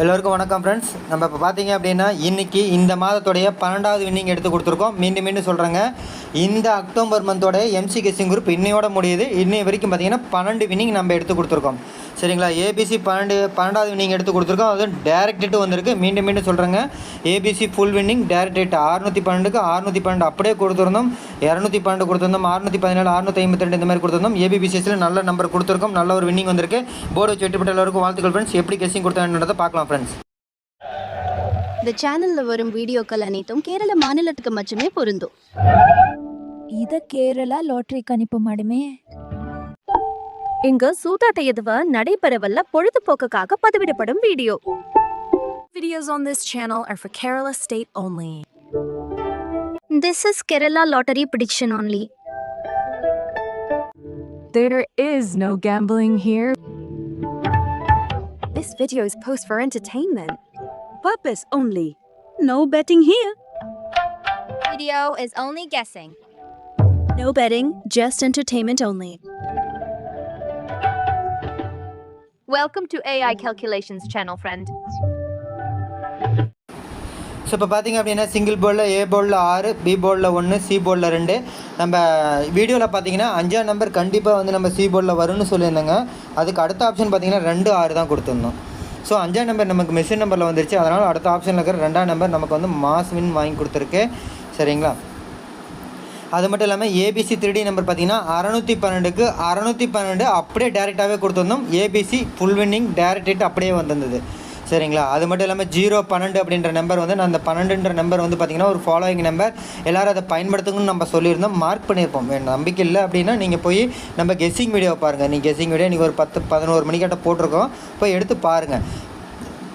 எல்லோருக்கும் வணக்கம் ஃப்ரெண்ட்ஸ் நம்ம இப்போ பார்த்தீங்க அப்படின்னா இன்றைக்கி இந்த மாதத்துடைய பன்னெண்டாவது வின்னிங் எடுத்து கொடுத்துருக்கோம். மீண்டும் மீண்டும் சொல்கிறேங்க இந்த அக்டோபர் மந்தோடைய எம்சி கெஸ்ஸிங் குரூப் இன்னையோட முடியுது. இன்னைய வரைக்கும் பார்த்தீங்கன்னா பன்னெண்டு வின்னிங் நம்ம எடுத்து கொடுத்துருக்கோம். சரிங்களா? ஏபிசி பன்னெண்டு பன்னெண்டாவது வின்னிங் எடுத்து கொடுத்துருக்கோம். அதுவும் டேரக்ட் ஹிட் வந்திருக்கு. மீண்டும் மீண்டும் சொல்கிறேங்க ABC full winning direct hit அறுநூற்றி பன்னெண்டுக்கு அறுநூற்றி பன்னெண்டு அப்படியே கொடுத்துருந்தோம். இரநூத்தி பன்னெண்டு கொடுத்துருந்தோம். அறுநூற்றி பதினேழு அறுநூற்றி ஐம்பத்தி ரெண்டு இந்த மாதிரி கொடுத்துருந்தோம். ஏபிபிசிஎஸ்ல நல்ல நம்பர் கொடுத்துருக்கோம். நல்ல ஒரு வின்னிங் வந்திருக்கு. போர்டு வச்சு வெற்றி பெற்ற எல்லாருக்கும் வாழ்த்துக்கள் ஃப்ரெண்ட்ஸ் எப்படி கெஸ்ஸிங் கொடுத்தாங்கன்றதை பார்க்கலாம் ஃப்ரெண்ட்ஸ் இந்த சேனல்ல வரும் வீடியோக்கள் அனைத்தும் கேரள மாநிலத்துக்கு மட்டுமே பொருந்தும். இத கேரளா லாட்டரி கணிப்பு மாடுமே இங்கு சூதாட்ட எதுவ நடைபெறவல்ல பொழுதுபோக்குக்காக பதிவிடப்படும் video Videos on this channel are for Kerala State only. This is Kerala lottery prediction only There is no gambling here. This video is post for entertainment. Purpose only. No betting here. video is only guessing. No betting, just entertainment only. Welcome to AI Calculations channel friend so இப்போ பார்த்தீங்க அப்படின்னா single போர்டில் ஏ போர்டில் ஆறு B போர்டில் ஒன்று C போர்டில் ரெண்டு. நம்ம வீடியோவில் பார்த்தீங்கன்னா அஞ்சாம் நம்பர் கண்டிப்பாக வந்து நம்ம சி போர்டில் வரும்னு சொல்லியிருந்தோங்க. அதுக்கு அடுத்த ஆப்ஷன் பார்த்தீங்கன்னா ரெண்டு ஆறு தான் கொடுத்துருந்தோம். ஸோ அஞ்சாம் நம்பர் நமக்கு மிஷின் நம்பரில் வந்துருச்சு. அதனால் அடுத்த ஆப்ஷனில் இருக்கிற ரெண்டாம் நம்பர் நமக்கு வந்து மாஸ் வின் வாங்கி கொடுத்துருக்கு. சரிங்களா? அது மட்டும் இல்லாமல் ஏபிசி த்ரீ நம்பர் பார்த்தீங்கன்னா அறநூற்றி பன்னெண்டுக்கு அறநூற்றி பன்னெண்டு அப்படியே டேரெக்டாகவே கொடுத்துருந்தோம். ABC full winning direct hit அப்படியே வந்திருந்தது. சரிங்களா? அது மட்டும் இல்லாமல் ஜீரோ பன்னெண்டு அப்படின்ற நம்பர் வந்து நான் அந்த பன்னெண்டுன்ற நம்பர் வந்து பார்த்திங்கன்னா ஒரு ஃபாலோயிங் நம்பர் எல்லோரும் அதை பயன்படுத்துங்கன்னு நம்ம சொல்லியிருந்தோம். மார்க் பண்ணியிருப்போம். நம்பிக்கை இல்லை அப்படின்னா நீங்கள் போய் நம்ம கெஸ்ஸிங் வீடியோ பாருங்கள் நீங்கள் கெஸ்ஸிங் வீடியோ நீங்கள் ஒரு பத்து பதினோரு மணிக்கிட்ட போட்டிருக்கோம். போய் எடுத்து பாருங்கள்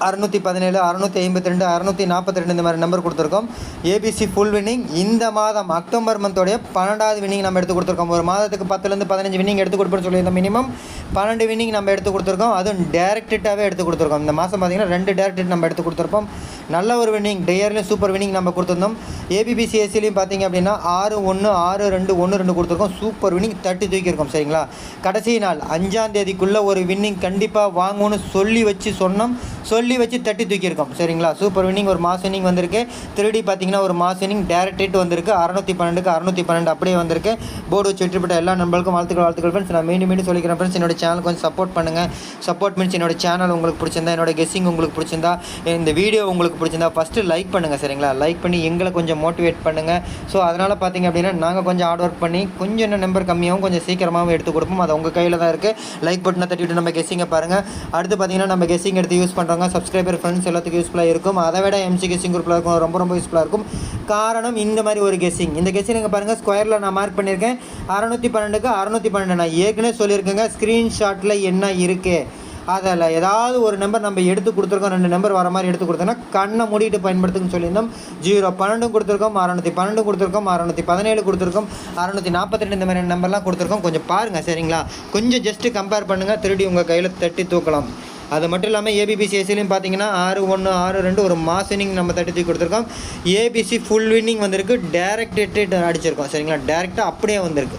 அறுநூற்றி பதினேழு அறுநூற்றி ஐம்பத்தி ரெண்டு அறுநூற்றி நாற்பத்தி ரெண்டு இந்த மாதிரி நம்பர் கொடுத்துருக்கோம். ஏபிசி ஃபுல் வின்னிங் இந்த மாதம் அக்டோபர் மந்தோடைய பன்னெண்டாவது வின்னிங் நம்ம எடுத்து கொடுத்துருக்கோம். ஒரு மாதத்துக்கு பத்துலேருந்து பதினஞ்சு வின்னிங் எடுத்து கொடுப்போம்னு சொல்லியிருந்தோம் மினிமம் பன்னெண்டு வின்னிங் நம்ம எடுத்து கொடுத்துருக்கோம். அதுவும் டேரக்டாகவே எடுத்து கொடுத்துருக்கோம். இந்த மாதம் பார்த்தீங்கன்னா ரெண்டு டேரக்ட் நம்ம எடுத்து கொடுத்துருப்போம். நல்ல ஒரு வின்னிங் டேயர்லையும் சூப்பர் வின்னிங் நம்ம கொடுத்துருந்தோம். ஏபிபிசிஎஸ்சிலையும் பார்த்தீங்க அப்படின்னா ஆறு ஒன்று ஆறு ரெண்டு ஒன்று ரெண்டு கொடுத்துருக்கோம். சூப்பர் வின்னிங் தட்டி தூக்கியிருக்கோம் சரிங்களா? கடைசி நாள் அஞ்சாம் தேதிக்குள்ளே ஒரு வின்னிங் கண்டிப்பாக வாங்கணும்னு சொல்லி வச்சு சொன்னோம். சொல்லி வச்சு தட்டி தூக்கியிருக்கோம். சரிங்களா? சூப்பர் வின்னிங் ஒரு மாஸ் வின்னிங் வந்திருக்கு. திருடி பார்த்தீங்கன்னா ஒரு மாஸ் வின்னிங் டேரக்ட் ஹிட் வந்திருக்கு. அறநூற்றி பன்னெண்டுக்கு அறநூற்றி பன்னெண்டு அப்படியே வந்திருக்கு. போர்டு வச்சு வெற்றி பெற்ற எல்லா நண்பர்களுக்கும் வாழ்த்துக்கள் வாழ்த்துக்கள் ஃப்ரெண்ட்ஸ் நான் மீண்டும் மீண்டும் சொல்லிக்கிறேன் ஃப்ரெண்ட்ஸ் என்னோட சேனல் கொஞ்சம் சப்போர்ட் பண்ணுங்கள் சப்போர்ட் மீன்ஸ் என்னோட சேனல் உங்களுக்கு பிடிச்சிருந்தா என்னோட கெஸ்ஸிங் உங்களுக்கு பிடிச்சிருந்தா இந்த வீடியோ உங்களுக்கு பிடிச்சிருந்தா ஃபஸ்ட்டு லைக் பண்ணுங்கள் சரிங்களா? லைக் பண்ணி எங்களை கொஞ்சம் மோட்டிவேட் பண்ணுங்கள் ஸோ அதனால் பார்த்தீங்க அப்படின்னா நாங்கள் கொஞ்சம் ஹார்ட் ஒர்க் பண்ணி கொஞ்சம் இன்னும் நம்பர் கம்மியாகவும் கொஞ்சம் சீக்கிரமாகவும் எடுத்து கொடுப்போம். அது உங்கள் கையில் தான் இருக்குது லைக் பட்டனை தட்டிவிட்டு நம்ம கெஸ்ஸிங்கை பாருங்கள் அடுத்து பார்த்தீங்கன்னா நம்ம கெஸ்ஸிங் எடுத்து யூஸ் பண்ணுறவங்க சப்ஸ்கிரைபர் ஃப்ரெண்ட்ஸ் எல்லாத்துக்கும் யூஸ்ஃபுல்லாக இருக்கும். அதை விட எம்சி கெஸிங் குரூப்பில் இருக்கும் ரொம்ப ரொம்ப யூஸ்ஃபுல்லாக இருக்கும். காரணம் இந்த மாதிரி ஒரு கெஸிங் இந்த கெஸிங் நீங்கள் பாருங்கள் ஸ்கொயரில் நான் மார்க் பண்ணியிருக்கேன். அறநூற்றி பன்னெண்டுக்கு அறநூற்றி பன்னெண்டு. நான் ஏற்கனவே சொல்லியிருக்கேங்க ஸ்க்ரீன்ஷாட்டில் என்ன இருக்குது அதில் ஏதாவது ஒரு நம்பர் நம்ம எடுத்து கொடுத்துருக்கோம் ரெண்டு நம்பர் வர மாதிரி எடுத்து கொடுத்தோன்னா கண்ணை மூடிட்டு பயன்படுத்துன்னு சொல்லியிருந்தோம். ஜீரோ பன்னெண்டும் கொடுத்துருக்கோம் அறநூற்றி பன்னெண்டு கொடுத்துருக்கோம் அறநூற்றி பதினேழு கொடுத்துருக்கோம் அறநூற்றி நாற்பத்தி ரெண்டு இந்த மாதிரி நம்பர்லாம் கொடுத்துருக்கோம். கொஞ்சம் பாருங்கள் சரிங்களா? கொஞ்சம் ஜஸ்ட்டு கம்பேர் பண்ணுங்கள் திருடி உங்கள் கையில் தட்டி தூக்கலாம். அது மட்டும் இல்லாமல் ஏபிபிசிஎஸ்சிலையும் பார்த்தீங்கன்னா ஆறு ஒன்று ஆறு ரெண்டு ஒரு மாஸ் இன்னிங் நம்ம தட்டி தூக்கி கொடுத்துருக்கோம். ஏபிசி ஃபுல் வின்னிங் வந்திருக்கு. டேரக்ட் ஹிட் அடிச்சிருக்கோம். சரிங்களா? டேரெக்டாக அப்படியே வந்திருக்கு.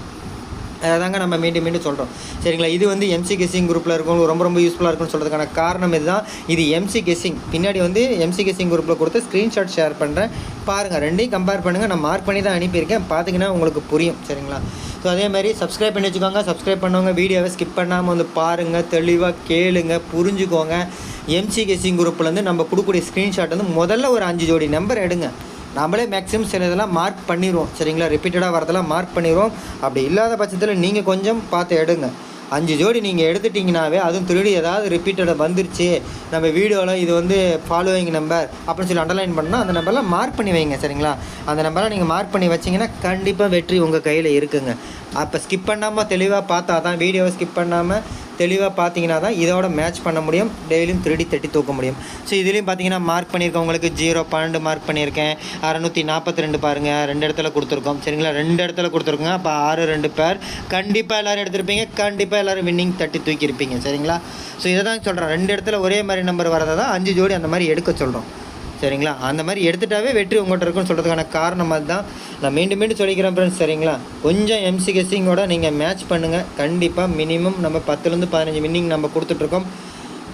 அதாங்க நம்ம மீண்டும் மீண்டும் சொல்கிறோம் சரிங்களா? இது வந்து எம்சி கெஸிங் குரூப்பில் இருக்கும் ரொம்ப ரொம்ப யூஸ்ஃபுல்லாக இருக்கும்னு சொல்கிறதுக்கான காரணம் இதுதான். இது எம்சி கெஸிங் பின்னாடி வந்து எம்சி கெஸிங் குரூப்பில் கொடுத்து ஸ்க்ரீன்ஷாட் ஷேர் பண்ணுறேன் பாருங்கள் ரெண்டையும் கம்பேர் பண்ணுங்கள் நான் மார்க் பண்ணி தான் அனுப்பியிருக்கேன். பார்த்தீங்கன்னா உங்களுக்கு புரியும். சரிங்களா? ஸோ அதே மாதிரி சப்ஸ்கிரைப் பண்ணி வச்சுக்கோங்க. சப்ஸ்கிரைப் பண்ணவங்க வீடியோவை ஸ்கிப் பண்ணாமல் வந்து பாருங்கள் தெளிவாக கேளுங்க. புரிஞ்சுக்கோங்க. எம்சி கெஸ்ஸிங் குரூப்லேருந்து நம்ம கொடுக்கக்கூடிய ஸ்க்ரீன்ஷாட் வந்து முதல்ல ஒரு அஞ்சு ஜோடி நம்பர் எடுங்க. நம்மளே மேக்ஸிமம் சில இதெல்லாம் மார்க் பண்ணிடுவோம் சரிங்களா ரிப்பீட்டடாக வரதெல்லாம் மார்க் பண்ணிடுவோம் அப்படி இல்லாத பட்சத்தில் நீங்கள் கொஞ்சம் பார்த்து எடுங்க. அஞ்சு ஜோடி நீங்கள் எடுத்துட்டிங்கனாவே அதுவும் திருடி ஏதாவது ரிப்பீட்டடாக வந்துருச்சு. நம்ம வீடியோவில் இது வந்து ஃபாலோவிங் நம்பர் அப்படின்னு சொல்லி அண்டர்லைன் பண்ணால் அந்த நம்பர்லாம் மார்க் பண்ணி வைங்க சரிங்களா? அந்த நம்பர்லாம் நீங்கள் மார்க் பண்ணி வச்சிங்கன்னா கண்டிப்பாக வெற்றி உங்கள் கையில் இருக்குங்க. அப்போ ஸ்கிப் பண்ணாமல் தெளிவாக பார்த்தா தான் வீடியோவை ஸ்கிப் பண்ணாமல் தெளிவாக பார்த்தீங்கன்னா தான் இதோட மேட்ச் பண்ண முடியும். டெய்லியும் திருடி தட்டி தூக்க முடியும். ஸோ இதுலேயும் பார்த்தீங்கன்னா மார்க் பண்ணியிருக்கேன் உங்களுக்கு ஜீரோ பன்னெண்டு மார்க் பண்ணியிருக்கேன். அறநூற்றி நாற்பத்தி ரெண்டு பாருங்கள் ரெண்டு இடத்துல கொடுத்துருக்கோம். சரிங்களா? ரெண்டு இடத்துல கொடுத்துருக்கோங்க. அப்போ ஆறு ரெண்டு பேர் கண்டிப்பாக எல்லோரும் எடுத்திருப்பீங்க. கண்டிப்பாக எல்லோரும் வின்னிங் தட்டி தூக்கியிருப்பீங்க. சரிங்களா? ஸோ இதை தான் சொல்கிறேன் ரெண்டு இடத்துல ஒரே மாதிரி நம்பர் வரதை தான் அஞ்சு ஜோடி அந்த மாதிரி எடுக்க சொல்கிறோம் சரிங்களா? அந்த மாதிரி எடுத்துட்டாவே வெற்றி உங்கள்கிட்ட இருக்குன்னு சொல்கிறதுக்கான காரணம் அதுதான். நான் மீண்டும் மீண்டும் சொல்லிக்கிறேன் ஃப்ரெண்ட்ஸ் சரிங்களா? கொஞ்சம் எம்சி கெஸ்ஸிங்கோட நீங்கள் மேட்ச் பண்ணுங்கள் கண்டிப்பாக மினிமம் நம்ம பத்துலேருந்து பதினஞ்சு வின்னிங் நம்ம கொடுத்துட்ருக்கோம்.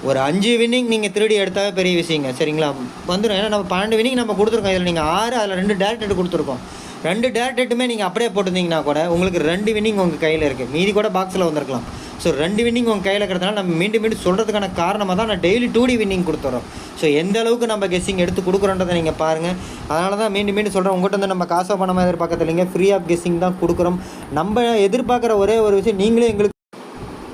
ஒரு அஞ்சு வின்னிங் நீங்கள் திருடி எடுத்தாவே பெரிய விஷயங்க சரிங்களா? வந்துடும் ஏன்னா நம்ம பன்னெண்டு வின்னிங் நம்ம கொடுத்துருக்கோம். இதில் நீங்கள் ஆறு அதில் ரெண்டு டேரக்ட் கொடுத்துருக்கோம். ரெண்டு டேரக்ட் நீங்கள் அப்படியே போட்டிருந்தீங்கன்னா கூட உங்களுக்கு ரெண்டு வின்னிங் உங்கள் கையில் இருக்குது மீதி கூட பாக்ஸில் வந்திருக்கலாம். ஸோ ரெண்டு வின்னிங் உங்கள் கையில் இருக்கிறதுனால நம்ம மீண்டும் மீண்டும் சொல்கிறதுக்கான காரணமாக தான் நான் டெய்லி டூ டி வின்னிங் கொடுத்துறோம். ஸோ எந்த அளவுக்கு நம்ம கெஸ்ஸிங் எடுத்து கொடுக்குறோன்றதை நீங்கள் பாருங்கள் அதனால தான் மீண்டும் மீண்டும் சொல்கிறோம் உங்கள்கிட்ட வந்து நம்ம காசோ பணமாக எதிர்பார்க்கறது இல்லைங்க. ஃப்ரீ ஆஃப் கெஸ்ஸிங் தான் கொடுக்குறோம். நம்ம எதிர்பார்க்குற ஒரே ஒரு விஷயம் நீங்களே எங்களுக்கு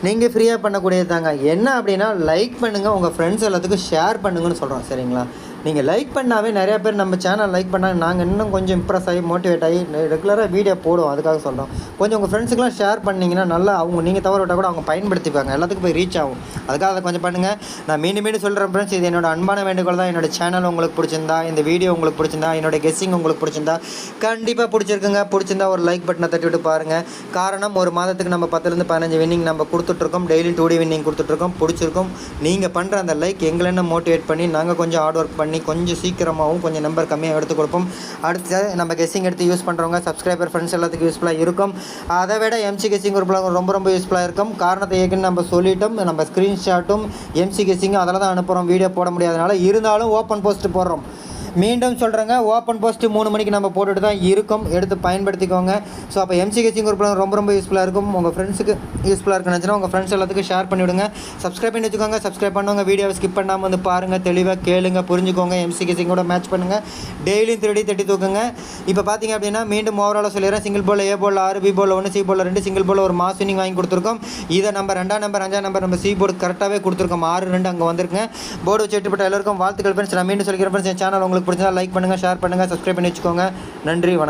நீங்கள் ஃப்ரீயாக பண்ணக்கூடியது தாங்க. என்ன அப்படின்னா லைக் பண்ணுங்கள் உங்கள் ஃப்ரெண்ட்ஸ் எல்லாத்துக்கும் ஷேர் பண்ணுங்கன்னு சொல்கிறோம் சரிங்களா? நீங்கள் லைக் பண்ணாவே நிறைய பேர் நம்ம சேனல் லைக் பண்ணாங்க. நாங்கள் இன்னும் கொஞ்சம் இம்ப்ரெஸ் ஆகி மோட்டிவேட் ஆகி ரெகுலராக வீடியோ போடுவோம். அதுக்காக சொல்கிறோம் கொஞ்சம் உங்கள் ஃப்ரெண்ட்ஸுக்கெலாம் ஷேர் பண்ணிங்கன்னா நல்லா அவங்க நீங்கள் தவற விட்டால் கூட அவங்க பயன்படுத்திப்பாங்க. எல்லாத்துக்கும் போய் ரீச் ஆகும். அதுக்காக அதை கொஞ்சம் பண்ணுங்கள் நான் மீண்டும் மீண்டும் சொல்கிறேன் ஃப்ரெண்ட்ஸ் இது என்னோட அன்பான வேண்டுகோள் தான். என்னோட சேனல் உங்களுக்கு பிடிச்சிருந்தா இந்த வீடியோ உங்களுக்கு பிடிச்சிருந்தா என்னோட கெஸ்ஸிங் உங்களுக்கு பிடிச்சிருந்தா கண்டிப்பாக பிடிச்சிருக்குங்க. பிடிச்சிருந்தா ஒரு லைக் பட்டனை தட்டி விட்டு பாருங்கள் காரணம் ஒரு மாதத்துக்கு நம்ம பத்துலேருந்து பதினஞ்சு வின்னிங் நம்ம கொடுத்துட்ருக்கோம். டெய்லி டூ டே வின்னிங் கொடுத்துட்ருக்கோம். பிடிச்சிருக்கும். நீங்கள் பண்ணுற அந்த லைக் எங்களை என்ன மோட்டிவேட் பண்ணி நாங்கள் கொஞ்சம் ஹார்ட் ஒர்க் பண்ணி கொஞ்சம் சீக்கிரமாகவும் கொஞ்சம் நம்பர் கம்மியாக எடுத்து கொடுப்போம். அடுத்து நம்ம கெஸ்ஸிங் எடுத்து யூஸ் பண்ணுறவங்க சப்ஸ்கிரைபர் ஃப்ரெண்ட்ஸ் எல்லாத்துக்கும் யூஸ்ஃபுல்லாக இருக்கும். அதை விட எம்சி கெஸ்ஸிங் குரூப்பில் ரொம்ப ரொம்ப யூஸ்ஃபுல்லாக இருக்கும். காரணத்தை ஏற்கனவே நம்ம சொல்லிட்டோம். நம்ம ஸ்க்ரீன்ஷாட்டும் எம்சி கெஸ்ஸிங்கும் அதில் தான் அனுப்புகிறோம் வீடியோ போட முடியாதனால இருந்தாலும் ஓப்பன் போஸ்ட் போடுறோம். மீண்டும் சொல்கிறேங்க ஓப்பன் போஸ்ட் மூணு மணிக்கு நம்ம போட்டுட்டு தான் இருக்கும். எடுத்து பயன்படுத்திக்கோங்க. ஸோ அப்போ எம்சி கெச்சிங் குரூப்பில் ரொம்ப ரொம்ப யூஸ்ஃபுல்லாக இருக்கும். உங்கள் ஃப்ரெண்ட்ஸுக்கு யூஸ்ஃபுல்லாக இருக்குன்னு உங்கள் ஃப்ரெண்ட்ஸ் எல்லாத்துக்கும் ஷேர் பண்ணிவிடுங்க. சப்ஸ்கிரைப் பண்ணி வச்சுக்கோங்க. சப்ஸ்கிரைப் பண்ணுவாங்க வீடியோவை ஸ்கிப் பண்ணாமல் வந்து பாருங்கள் தெளிவாக கேளுங்க புரிஞ்சுக்கோங்க. எம்சி கூட மேட்ச் பண்ணுங்கள் டெய்லியும் திருடி தட்டி தூக்குங்க. இப்போ பார்த்தீங்க அப்படின்னா மீண்டும் ஓவராலாக சொல்லிடுறேன். சிங்கிள் போல் ஏ போல் ஆறு பி போல் ஒன்று சி போல் ரெண்டு சிங்கிள் போல் ஒரு மாஸ் வினிங் வாங்கி கொடுத்துருக்கோம். இதை நம்ம ரெண்டாம் நம்பர் அஞ்சாம் நம்பர் நம்ம சி போர்டு கரெக்டாகவே கொடுத்துருக்கோம். ஆறு ரெண்டு அங்கே வந்திருக்கேன் போர்டு வச்சு எட்டுப்பட்ட எல்லாருக்கும் வாழ்த்துக்கள் ஃப்ரெண்ட்ஸ் நான் மீண்டும் சொல்லிக்கிறேன் ஃப்ரெண்ட்ஸ் என் சேனல் உங்களுக்கு பிடிச்சா லைக் பண்ணுங்கள் ஷேர் பண்ணுங்கள் சப்ஸ்கிரைப் பண்ணி வச்சுக்கோங்க. நன்றி வணக்கம்.